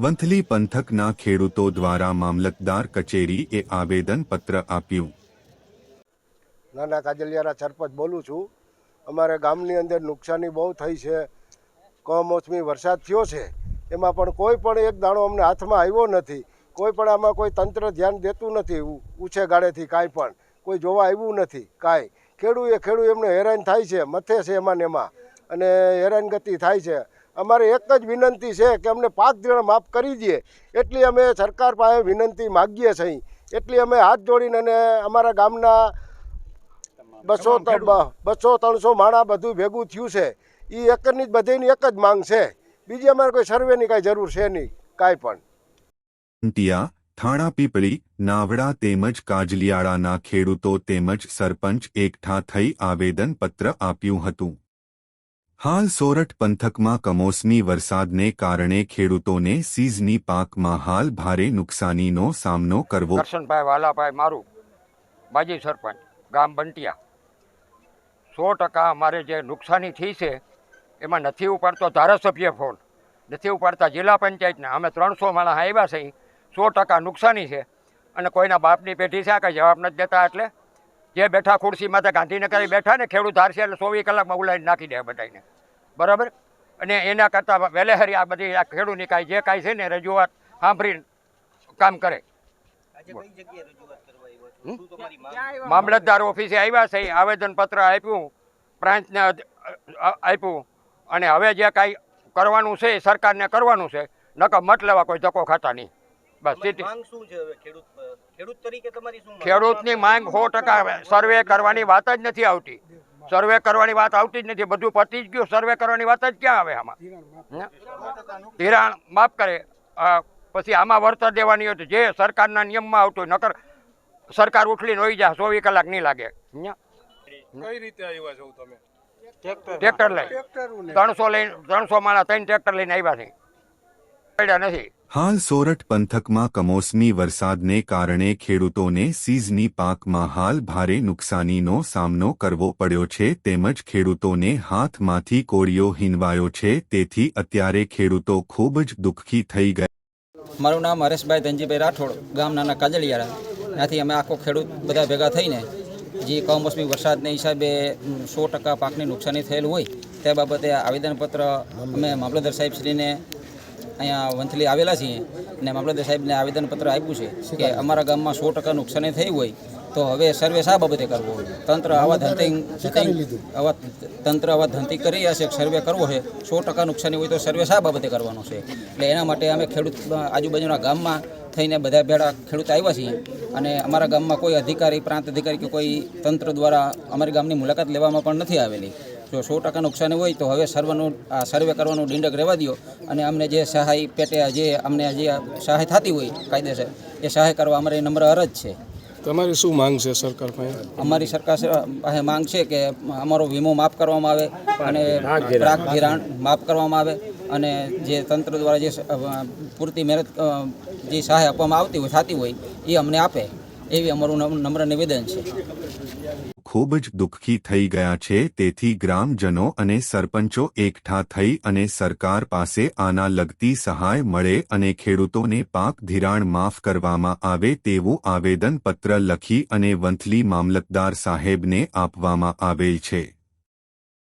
વંથલી પંથકના ખેડૂતો દ્વારા મામલતદાર કચેરીએ આવેદનપત્ર આપ્યું. નાના કાજલિયારા સરપંચ બોલું છું. અમારે ગામની અંદર નુકસાની બહુ થઈ છે. કમોસમી વરસાદ થયો છે. એમાં પણ કોઈ પણ એક દાણો અમને હાથમાં આવ્યો નથી. કોઈ પણ આમાં કોઈ તંત્ર ધ્યાન દેતું નથી. ઉછે ગાળેથી કાંઈ પણ. કોઈ જોવા આવ્યું નથી. કાંઈ. ખેડૂએ ખેડૂ એમને હેરાન થાય છે. મથે છે એમાં ને એમાં. અને હેરાનગતિ થાય છે. અમારે એક જ વિનંતી છે કે અમને પાક ધીરણ માફ કરી દઈએ એટલી અમે સરકાર પાસે વિનંતી માગીએ છીએ. એટલી અમે હાથ જોડીને અને અમારા ગામના બસો બસો ત્રણસો માણા બધું ભેગું થયું છે. એ એકની જ બધીની એક જ માંગ છે. બીજી અમારે કોઈ સર્વેની કાંઈ જરૂર છે નહીં કાંઈ પણ. ટિયા થાણા પીપળી નાવડા તેમજ કાજલિયાળાના ખેડૂતો તેમજ સરપંચ એકઠા થઈ આવેદનપત્ર આપ્યું હતું. હાલ સોરઠ પંથકમાં કમોસમી વરસાદને કારણે ખેડૂતોને સીઝની પાકમાં હાલ ભારે નુકસાનીનો સામનો કરવો. દર્શનભાઈ વાલાભાઈ મારું બાજી સરપંચ, ગામ બંટિયા. સો ટકા અમારે જે નુકસાની થઈ છે, એમાં નથી ઉપાડતો ધારાસભ્ય ફોન. નથી ઉપાડતા જિલ્લા પંચાયતના. અમે ત્રણસો માણસ આવ્યા છે. સો ટકા નુકસાની છે. અને કોઈના બાપની પેઢી છે આ કંઈ જવાબ નથી દેતા એટલે જે બેઠા ખુરશીમાં તો ગાંધીનગર બેઠા ને ખેડૂત ધારશે એટલે ચોવીસ કલાકમાં ઉલાઈને નાખી દે બધાને બરાબર? અને એના કરતાં વહેલેહરી આ બધી આ ખેડૂતની કાંઈ જે કાંઈ છે ને રજૂઆત સાંભળીને કામ કરે. મામલતદાર ઓફિસે આવ્યા છે આવેદનપત્ર આપ્યું પ્રાંતને આપ્યું અને હવે જે કાંઈ કરવાનું છે એ સરકારને કરવાનું છે નકર મત લેવા કોઈ ધક્કો ખાતા નહીં. બસ તમારી ખેડૂતની માંગ સો ટકા સર્વે કરવાની વાત જ નથી આવતી. સર્વે કરવાની વાત આવતી જ નથી. બધું પતી જ ગયું. સર્વે કરવાની વાત જ ક્યાં આવે આમાં? ધિરાણ માફ કરે. પછી આમાં વળતર દેવાની હોય તો જે સરકારના નિયમમાં આવતું હોય નકર સરકાર ઉઠલીને નોઈ જાય ચોવીસ કલાક નહીં લાગે. કઈ રીતે આવ્યા છો તમે? ટ્રેક્ટર લઈ ત્રણસો લઈને ત્રણસો માણા ત્રણ ટ્રેક્ટર લઈને આવ્યા છે. પડ્યા નથી. હાલ સોરઠ પંથકમાં કમોસમી વરસાદને કારણે ખેડૂતોને સીઝની પાકમાં હાલ ભારે નુકસાનીનો સામનો કરવો પડ્યો છે તેમજ ખેડૂતોને હાથમાંથી કોળિયો હિનવાયો છે, તેથી અત્યારે ખેડૂતો ખૂબ જ દુઃખી થઈ ગયા. મારું નામ હરેશભાઈ ધનજીભાઈ રાઠોડ, ગામ નાના કાજલિયાળા. ત્યાંથી અમે આખો ખેડૂત બધા ભેગા થઈને જે કમોસમી વરસાદને હિસાબે સો ટકા પાકની નુકસાની થયેલું હોય તે બાબતે આવેદનપત્ર અમે મામલતદાર સાહેબશ્રીને અહીંયા વંથલી આવેલા છીએ અને મામલતદાર સાહેબને આવેદનપત્ર આપ્યું છે કે અમારા ગામમાં સો ટકા નુકસાની થઈ હોય તો હવે સર્વે શા બાબતે કરવો તંત્ર આવા ધંતિંગ આવા તંત્ર આવા ધંતી કરી હશે સર્વે કરવો છે સો ટકા નુકસાની હોય તો સર્વે શા બાબતે કરવાનો છે? એટલે એના માટે અમે ખેડૂત આજુબાજુના ગામમાં થઈને બધા ભેળા ખેડૂત આવ્યા છીએ અને અમારા ગામમાં કોઈ અધિકારી પ્રાંત અધિકારી કે કોઈ તંત્ર દ્વારા અમારી ગામની મુલાકાત લેવામાં પણ નથી આવેલી. જો સો ટકા નુકસાન હોય તો હવે સર્વનું આ સર્વે કરવાનું ડીંડક રહેવા દો અને અમને જે સહાય પેટે જે અમને જે સહાય થતી હોય કાયદેસર એ સહાય કરવા અમારી નમ્ર અરજ છે. તમારી શું માંગ છે સરકાર પાસે? અમારી સરકાર પાસે માંગ છે કે અમારો વીમો માફ કરવામાં આવે અને પ્રાક ધિરાણ માફ કરવામાં આવે અને જે તંત્ર દ્વારા જે પૂરતી મહેનત જે સહાય આપવામાં આવતી હોય થતી હોય એ અમને આપે. એવી અમારું નમ્ર નિવેદન છે. ખૂબ જ દુઃખી થઈ ગયા છે, તેથી ગ્રામજનો અને સરપંચો એકઠા થઈ અને સરકાર પાસે આના લગતી સહાય મળે અને ખેડૂતોને પાક ધિરાણ માફ કરવામાં આવે તેવું આવેદનપત્ર લખી અને વંથલી મામલતદાર સાહેબને આપવામાં આવેલ છે.